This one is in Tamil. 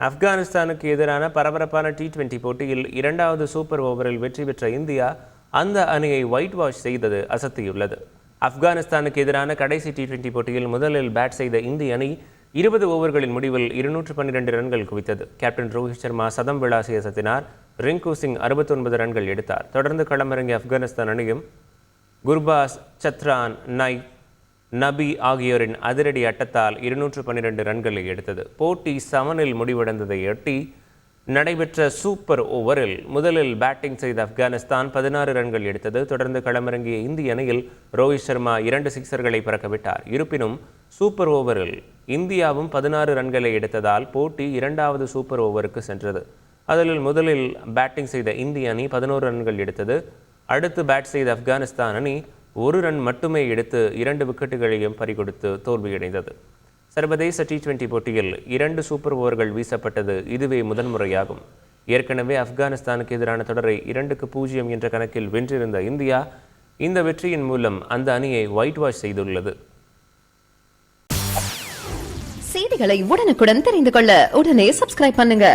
ஆப்கானிஸ்தானுக்கு எதிரான பரபரப்பான டி டுவெண்டி போட்டியில் இரண்டாவது சூப்பர் ஓவரில் வெற்றி பெற்ற இந்தியா அந்த அணியை ஒயிட் வாஷ் செய்தது அசத்தியுள்ளது. ஆப்கானிஸ்தானுக்கு எதிரான கடைசி டி டுவெண்டி போட்டியில் முதலில் பேட் செய்த இந்திய அணி இருபது ஓவர்களின் முடிவில் இருநூற்று பன்னிரண்டு ரன்கள் குவித்தது. கேப்டன் ரோஹித் சர்மா சதம் விளாசிய சத்தினார் ரிங்கு சிங் அறுபத்தொன்பது ரன்கள் எடுத்தார். தொடர்ந்து களமிறங்கிய ஆப்கானிஸ்தான் அணியும் குர்பாஸ் சத்ரான் நைக் நபி ஆகியோரின் அதிரடி அட்டத்தால் இருநூற்று பன்னிரண்டு ரன்களை எடுத்தது. போட்டி சமனில் முடிவடைந்ததையொட்டி நடைபெற்ற சூப்பர் ஓவரில் முதலில் பேட்டிங் செய்த ஆப்கானிஸ்தான் பதினாறு ரன்கள் எடுத்தது. தொடர்ந்து களமிறங்கிய இந்திய அணியில் ரோஹித் சர்மா இரண்டு சிக்சர்களை பறக்கவிட்டார். இருப்பினும் சூப்பர் ஓவரில் இந்தியாவும் பதினாறு ரன்களை எடுத்ததால் போட்டி இரண்டாவது சூப்பர் ஓவருக்கு சென்றது. அதில் முதலில் பேட்டிங் செய்த இந்திய அணி பதினோரு ரன்கள் எடுத்தது. அடுத்து பேட் செய்த ஆப்கானிஸ்தான் அணி ஒரு ரன் மட்டுமே எடுத்து இரண்டு விக்கெட்டுகளையும் பறிகொடுத்து தோல்வியடைந்தது. சர்வதேச டி டுவெண்டி போட்டியில் இரண்டு சூப்பர் ஓவர்கள் வீசப்பட்டது இதுவே முதன்முறையாகும் ஏற்கனவே ஆப்கானிஸ்தானுக்கு எதிரான தொடரை இரண்டுக்கு பூஜ்ஜியம் என்ற கணக்கில் வென்றிருந்த இந்தியா இந்த வெற்றியின் மூலம் அந்த அணியை ஒயிட் வாஷ் செய்துள்ளது. செய்திகளை உடனுக்குடன் தெரிந்து கொள்ள உடனே சப்ஸ்கிரைப் பண்ணுங்க.